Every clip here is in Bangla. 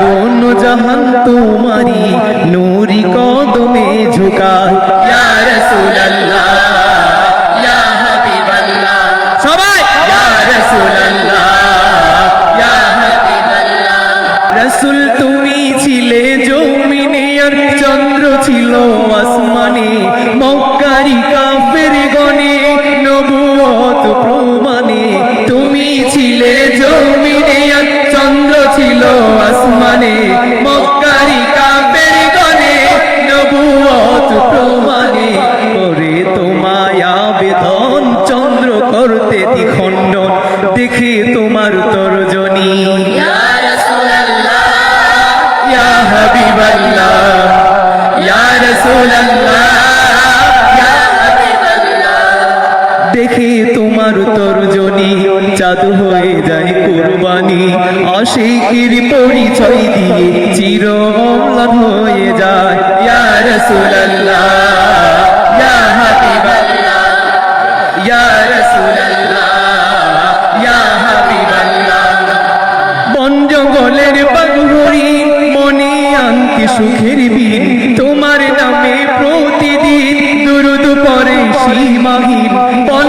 কোন জাহান তোমারি নুরি কদমে ঝুকায়। চাঁদ হয়ে যায় কুরবানি। আশিকির পরিচয় দিয়ে চির অম্লান হয়ে যায়। ইয়া রাসূলুল্লাহ, ইয়া হাবিবাল্লাহ, ইয়া রাসূলুল্লাহ, ইয়া হাবিবাল্লাহ। বন জঙ্গলের সুখের বীর। তোমার নামে প্রতিদিন দুরুদ পরে সীমাহীন। বন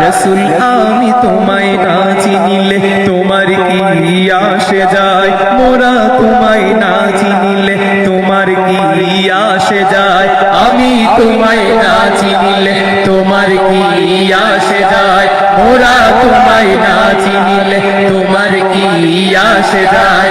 রাসূল, আমি তোমায় না চিনিলে তোমার কি আসে যায়? মোরা তোমায় না চিনিলে তোমার কি আসে যায়? আমি তোমায় না চিনিলে তোমার কি আসে যায়? মোরা তোমায় না চিনিলে তোমার কি আসে যায়?